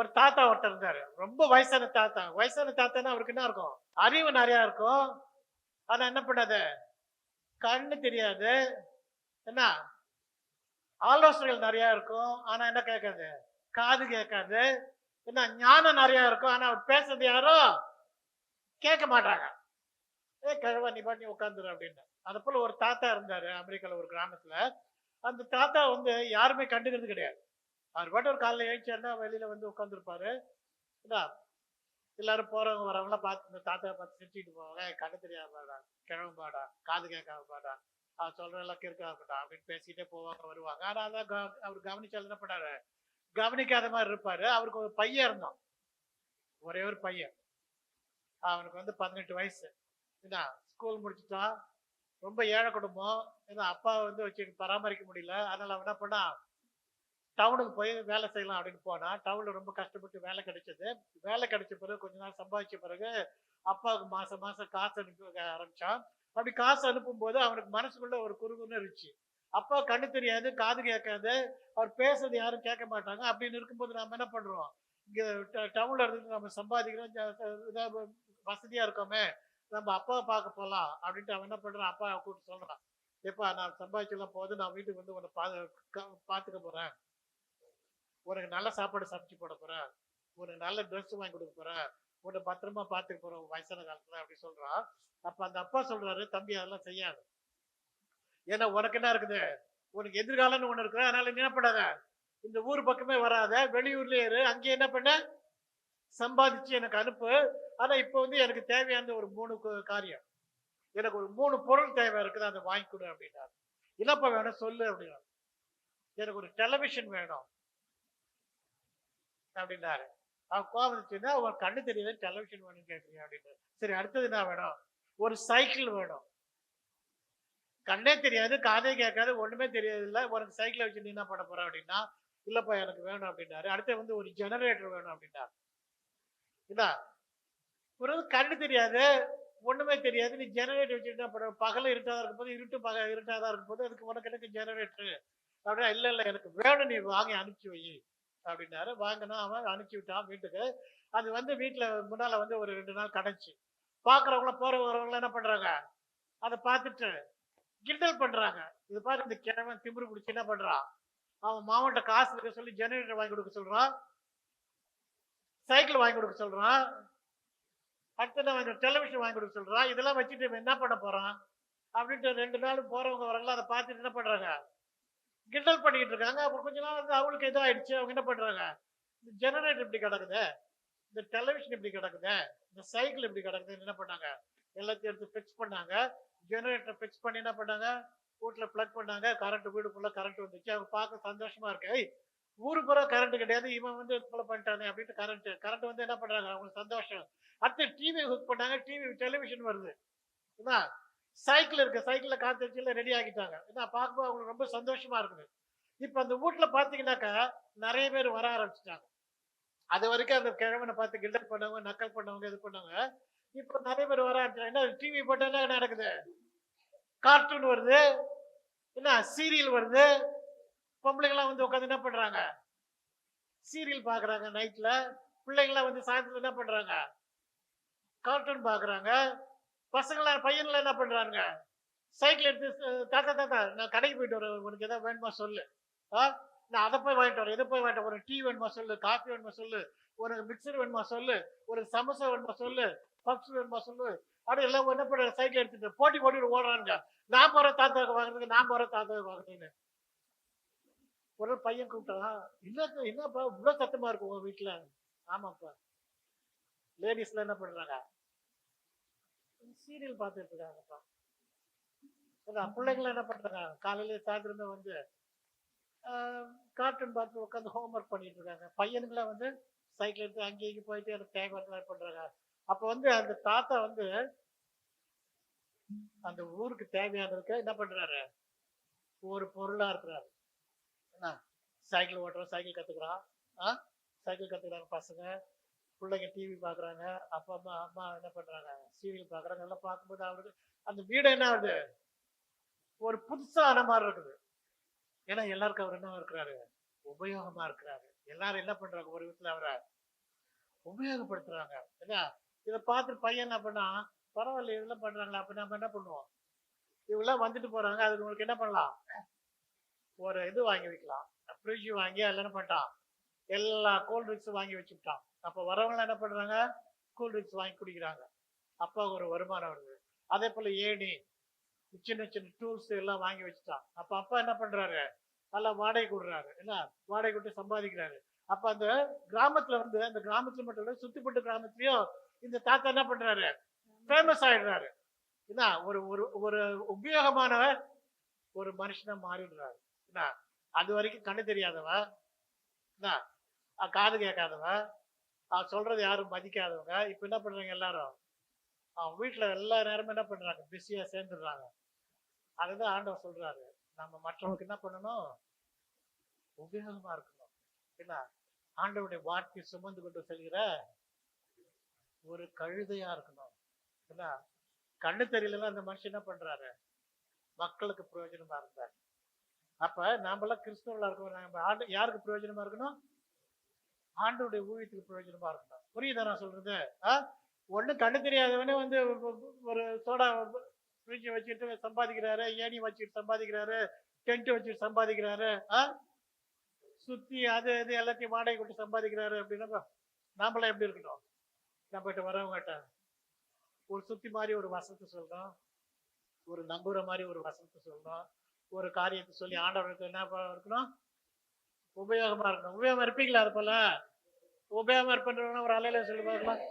ஒரு தாத்தா ஒருத்தர் இருந்தாரு. ரொம்ப வயசான தாத்தா. வயசான தாத்தான்னா அவருக்கு என்ன இருக்கும்? அறிவு நிறையா இருக்கும். ஆனால் என்ன பண்ணாது கண்ணு தெரியாது. என்ன? ஆலோசனைகள் நிறைய இருக்கும். ஆனா என்ன கேட்காது? காது கேட்காது. என்ன? ஞானம் நிறையா இருக்கும். ஆனா அவர் பேசுறது யாரும் கேட்க மாட்டாங்க. ஏ கிழவா நீ பாட்டி உட்காந்துரு அப்படின்னு. அது போல ஒரு தாத்தா இருந்தாரு. அமெரிக்கால ஒரு கிராமத்துல. அந்த தாத்தா வந்து யாருமே கண்டுக்கிறது கிடையாது. அவர் பாட்டு ஒரு காலையில் எழுந்தாருன்னா வெளியில வந்து உட்காந்துருப்பாரு என்ன? எல்லாரும் போறவங்க வரவங்களாம் பார்த்து இந்த தாத்தா பார்த்து சிரிச்சுட்டு போவாங்க. கண்ணு தெரியாமடா கிழம்பாடா காது கேட்காம பாடா அவன் சொல்றதெல்லாம் கிறுக்கா இருக்கட்டும் அப்படின்னு பேசிட்டே போவாங்க வருவாங்க. ஆனால் அதான் க- அவர் கவனிச்சால் என்ன பண்ணாரு? கவனிக்காத மாதிரி இருப்பாரு. அவருக்கு ஒரு பையன் இருந்தான் ஒரே ஒரு பையன். அவனுக்கு வந்து பதினெட்டு வயசு. என்ன? ஸ்கூல் முடிச்சுட்டான். ரொம்ப ஏழை குடும்பம். ஏன்னா அப்பா வந்து வச்சு பராமரிக்க முடியல. அதனால அவன் என்ன பண்ணான்? டவுனுக்கு போய் வேலை செய்யலாம் அப்படின்னு போனா டவுனில் ரொம்ப கஷ்டப்பட்டு வேலை கிடைச்சது. வேலை கிடைச்ச பிறகு கொஞ்ச நாள் சம்பாதிச்ச பிறகு அப்பாவுக்கு மாசம் மாசம் காசு அனுப்ப ஆரம்பிச்சான். அப்படி காசு அனுப்பும் போது அவனுக்கு மனசுக்குள்ள ஒரு குறுகுன்னு இருந்துச்சு. அப்பா கண்ணு தெரியாது காது கேட்காது அவர் பேசுறது யாரும் கேட்க மாட்டாங்க. அப்படின்னு இருக்கும்போது நம்ம என்ன பண்றோம்? இங்கே ட- டவுன்ல இருந்து நம்ம சம்பாதிக்கிறோம். ஜ- வசதியா இருக்கோமே நம்ம அப்பாவை பார்க்க போகலாம் அப்படின்ட்டு அவன் என்ன பண்றான்? அப்பா கூப்பிட்டு சொல்றான். எப்பா நான் சம்பாதிச்செல்லாம் போது நான் வீட்டுக்கு வந்து உன்னை பா க- பாத்துக்க போறேன். உனக்கு நல்ல சாப்பாடு சமைச்சு போட போறேன் உனக்கு நல்ல ட்ரெஸ் வாங்கி கொடுக்க போறேன் உன்னை பத்திரமா பாத்துக்க போறேன் வயசான காலத்துல அப்படி சொல்றான் அப்ப அந்த அப்பா சொல்றாரு தம்பி அதெல்லாம் செய்யாது. ஏன்னா உனக்கு என்ன இருக்குது? உனக்கு எதிர்காலம்னு ஒண்ணு இருக்கு அதனால நினைப்படாத. இந்த ஊர் பக்கமே வராத. வெளியூர்லயே இரு. அங்கே என்ன பண்ண? சம்பாதிச்சு எனக்கு அனுப்பு. ஆனா இப்போ வந்து எனக்கு தேவையான ஒரு மூணு காரியம். எனக்கு ஒரு மூணு பொருள் தேவை இருக்குது. அதை வாங்கி கொடு அப்படின்னாரு. என்னப்பா வேணும் சொல்லு அப்படின்னா எனக்கு ஒரு டெலிவிஷன் வேணும். அப்படின்னாரு. அவன் கோவம் வந்துச்சுன்னா உன் கண்ணு தெரியாது? டெலிவிஷன் வேணும் கேட்குறீங்க அப்படின்னு சரி அடுத்தது என்ன வேணும்? ஒரு சைக்கிள் வேணும். கண்ணே தெரியாது காதே கேட்காது ஒண்ணுமே தெரியாது இல்லை உனக்கு சைக்கிளை வச்சு நீ என்ன பண்ண போற அப்படின்னா இல்லப்பா எனக்கு வேணும் அப்படின்னாரு. அடுத்து வந்து ஒரு ஜெனரேட்டர் வேணும் அப்படின்னாரு. என்ன ஒரு கண்ணு தெரியாது ஒண்ணுமே தெரியாது. நீ ஜெனரேட்டர் வச்சுட்டு என்ன பண்ண? பகல இருட்டாதான் இருக்கும்போது இருட்டு பக இருட்டாதான் இருக்கும்போது அதுக்கு உனக்கு எனக்கு ஜெனரேட்டர் அப்படின்னா இல்லை இல்லை எனக்கு வேணும் நீ வாங்கி அனுப்பிச்சு வை. அப்படின்னாரு. வாங்கினா அவன் அனுப்பிச்சு விட்டான் வீட்டுக்கு. அது வந்து வீட்டுல முன்னால வந்து ஒரு ரெண்டு நாள் கடைச்சு. பார்க்குறவங்கள போகிற வரவங்களாம் என்ன பண்றாங்க? அதை பார்த்துட்டு கிண்டல் பண்றாங்க. இது பாரு இந்த கிழவன் திமிரு பிடிச்சி என்ன பண்றான்? அவன் மாவட்ட காசு இருக்க சொல்லி ஜெனரேட்டர் வாங்கி கொடுக்க சொல்றான். சைக்கிள் வாங்கி கொடுக்க சொல்றான். அடுத்த என்ன டெலிவிஷன் வாங்கி கொடுக்க சொல்றான். இதெல்லாம் வச்சுட்டு இவன் என்ன பண்ண போறான்? அப்படின்ட்டு ரெண்டு நாள் போறவங்க வரவங்க அதை பார்த்துட்டு என்ன பண்றாங்க? கிண்டல் பண்ணிக்கிட்டு இருக்காங்க. அப்புறம் கொஞ்ச நாள் வந்து அவங்களுக்கு எதோ அவங்க என்ன பண்றாங்க? இந்த ஜெனரேட்டர் இப்படி கிடக்குது? இந்த டெலிவிஷன் இப்படி கிடக்குது? இந்த சைக்கிள் இப்படி கிடக்குதுன்னு என்ன பண்ணாங்க? எல்லாத்தையும் எடுத்து ஃபிக்ஸ் பண்ணாங்க. ஜெனரேட்டர் ஃபிக்ஸ் பண்ணி என்ன பண்ணாங்க? வீட்டில் ப்ளக் பண்ணாங்க. கரண்ட் வீடு ஃபுல்லாக கரண்ட் வந்துச்சு. அவங்க பார்க்க சந்தோஷமா இருக்கு. ஊரு பூரா கரண்ட் கிடையாது. இவன் வந்து கொலை பண்ணிட்டானே அப்படின்ட்டு கரண்ட் கரண்ட் வந்து என்ன பண்ணுறாங்க அவங்களுக்கு சந்தோஷம். அடுத்து டிவி ஹுக் பண்ணாங்க. டிவி டெலிவிஷன் வருது. என்ன சைக்கிள் இருக்கு. சைக்கிளில் காத்து ரெடி ஆகிட்டாங்க. என்ன பார்க்கும்போது அவங்களுக்கு ரொம்ப சந்தோஷமா இருக்குது. இப்போ அந்த வீட்டில் பார்த்தீங்கன்னாக்கா நிறைய பேர் வர ஆரம்பிச்சிட்டாங்க. அது வரைக்கும் அந்த கிழவனை பார்த்து கில்டர் பண்ணவங்க நக்கல் பண்ணவங்க இது பண்ணவங்க இப்போ நிறைய பேர் வர ஆரம்பிச்சாங்க என்ன டிவி போட்டால் என்ன நடக்குது? கார்ட்டூன் வருது. என்ன சீரியல் வருது. பொம்பளைங்களாம் வந்து உட்காந்து என்ன பண்ணுறாங்க சீரியல் பார்க்குறாங்க நைட்டில் பிள்ளைங்களாம் வந்து சாயந்தரம் என்ன பண்ணுறாங்க கார்ட்டூன் பார்க்குறாங்க பசங்களை பையன்லாம் என்ன பண்றாங்க? சைக்கிள் எடுத்து தாத்தா தாத்தா நான் கடைக்கு போயிட்டு வரேன். உனக்கு எதாவது வேணுமா சொல்லு. ஆ நான் அதை போய் வாங்கிட்டு வரேன் இதை போய் வாங்கிட்டு வரேன். டீ வேணுமா சொல்லு காஃபி வேணுமா சொல்லு ஒரு மிக்சர் வேணுமா சொல்லு ஒரு சமோசா வேணுமா சொல்லு பப்ஸ் வேணுமா சொல்லு. அப்படி எல்லாம் என்ன பண்ணுற சைக்கிள் எடுத்துட்டு போட்டி போட்டி ஓடுறாங்க நான் போற தாத்தாவுக்கு வாங்குறதுக்கு நான் போற தாத்தாவுக்கு வாங்குறதுன்னு. ஒரு பையன் கூப்பிட்டான் என்ன என்னப்பா இவ்வளோ சத்தமா இருக்கும் உங்க வீட்டுல ஆமாப்பா. லேடிஸ்ல என்ன பண்றாங்க? சீரியல் பார்த்துட்டு இருக்காங்கப்பா அதான் பிள்ளைங்களாம் என்ன பண்றாங்க? காலையில சாயந்தரமே வந்து கார்ட்டூன் பார்த்து உட்காந்து ஹோம்ஒர்க் பண்ணிட்டு இருக்காங்க பையனுங்களாம் வந்து சைக்கிள் எடுத்து அங்கேயும் இங்கே போயிட்டு எனக்கு தேவை பண்றாங்க. அப்போ வந்து அந்த தாத்தா வந்து அந்த ஊருக்கு தேவையானதுக்கு என்ன பண்றாரு? ஒரு பொருளா இருக்கிறாரு. என்ன? சைக்கிள் ஓட்டுறோம் சைக்கிள் கத்துக்கிறான். ஆ? சைக்கிள் கற்றுக்குறாங்க பசங்க. பிள்ளைங்க டிவி பார்க்குறாங்க அப்பா அம்மா அம்மா என்ன பண்ணுறாங்க சீரியல் பார்க்குறாங்க எல்லாம் பார்க்கும்போது அவருக்கு அந்த வீடு என்ன ஆகுது? ஒரு புதுசான மாதிரி இருக்குது. ஏன்னா எல்லாருக்கும் அவர் என்ன இருக்கிறாரு? உபயோகமாக இருக்கிறாரு. எல்லாரும் என்ன பண்ணுறாங்க ஒரு வீட்டில் அவரை உபயோகப்படுத்துறாங்க. இல்லையா? இதை பார்த்து பையன் என்ன பண்ணா பரவாயில்ல இதெல்லாம் பண்றாங்களா அப்போ நம்ம என்ன பண்ணுவோம்? இவெல்லாம் வந்துட்டு போகிறாங்க அதுக்கு உங்களுக்கு என்ன பண்ணலாம்? ஒரு இது வாங்கி வைக்கலாம். ஃப்ரிட்ஜ் வாங்கி அதில் என்ன பண்ணிட்டான்? எல்லா கோல்ட் ட்ரிங்க்ஸும் வாங்கி வச்சுட்டான் அப்போ வரவங்களாம் என்ன பண்ணுறாங்க கூல் ட்ரிங்க்ஸ் வாங்கி குடிக்கிறாங்க. அப்பா ஒரு வருமானம் வருது. அதே போல் ஏணி சின்ன சின்ன டூல்ஸ் எல்லாம் வாங்கி வச்சுட்டான். அப்போ அப்பா என்ன பண்றாரு? நல்லா வாடகை கொடுறாரு. என்ன? வாடகை கொடுத்து சம்பாதிக்கிறாரு. அப்போ அந்த கிராமத்தில் வந்து அந்த கிராமத்தில் மட்டும் இல்லை சுற்றிப்பட்டு கிராமத்துலேயும் இந்த தாத்தா என்ன பண்ணுறாரு ஃபேமஸ் ஆயிடுறாரு. என்ன? ஒரு ஒரு ஒரு உபயோகமானவர் ஒரு மனுஷனை மாறிடுறாரு. என்ன? அது வரைக்கும் கண்ணு தெரியாதவன். என்ன? காது கேட்காதவன். அவன் சொல்றது யாரும் மதிக்காதவங்க. இப்ப என்ன பண்றாங்க எல்லாரும்? அவன் வீட்டுல எல்லா நேரமும் என்ன பண்றாங்க? பிஸியா சேர்ந்துடுறாங்க. அதுதான் ஆண்டவர் சொல்றாரு. நம்ம மற்றவங்களுக்கு என்ன பண்ணணும்? உபயோகமா இருக்கணும். என்ன ஆண்டவருடைய வார்த்தை சுமந்து கொண்டு செல்கிற ஒரு கழுதையா இருக்கணும். என்ன கண்ணு தெரியலன்னா அந்த மனுஷன் என்ன பண்றாரு? மக்களுக்கு பிரயோஜனமா இருந்தார். அப்ப நாமெல்லாம் கிறிஸ்தவர்களா இருக்கோம் நம்ம யாருக்கு பிரயோஜனமா இருக்கணும்? ஆண்டோடைய ஊழியத்துக்கு பிரயோஜனமா இருக்கணும் புரியுதா நான் சொல்றது? ஆ? ஒண்ணு கண்ணு தெரியாதவனே வந்து ஒரு சோடா ஃப்ரிட்ஜ் வச்சுட்டு சம்பாதிக்கிறாரு ஏணி வச்சுட்டு சம்பாதிக்கிறாரு டென்ட் வச்சுட்டு சம்பாதிக்கிறாரு ஆ? சுத்தி அது இது எல்லாத்தையும் வாடகை கொண்டு சம்பாதிக்கிறாரு அப்படின்னா நாமெல்லாம் எப்படி இருக்கணும்? நம்மகிட்ட வரவங்ககிட்ட ஒரு சுத்தி மாதிரி ஒரு வசனத்தை சொல்கிறோம் ஒரு நம்புற மாதிரி ஒரு வசனத்தை சொல்கிறோம் ஒரு காரியத்தை சொல்லி ஆண்டவர்களுக்கு என்ன ப- இருக்கணும்? உபயோகமா இருக்கணும். உபயோகம் இருப்பீங்களா அது போல? உபயோகமா இருப்பேன் ஒரு அலையில சொல்லி பார்க்கலாம்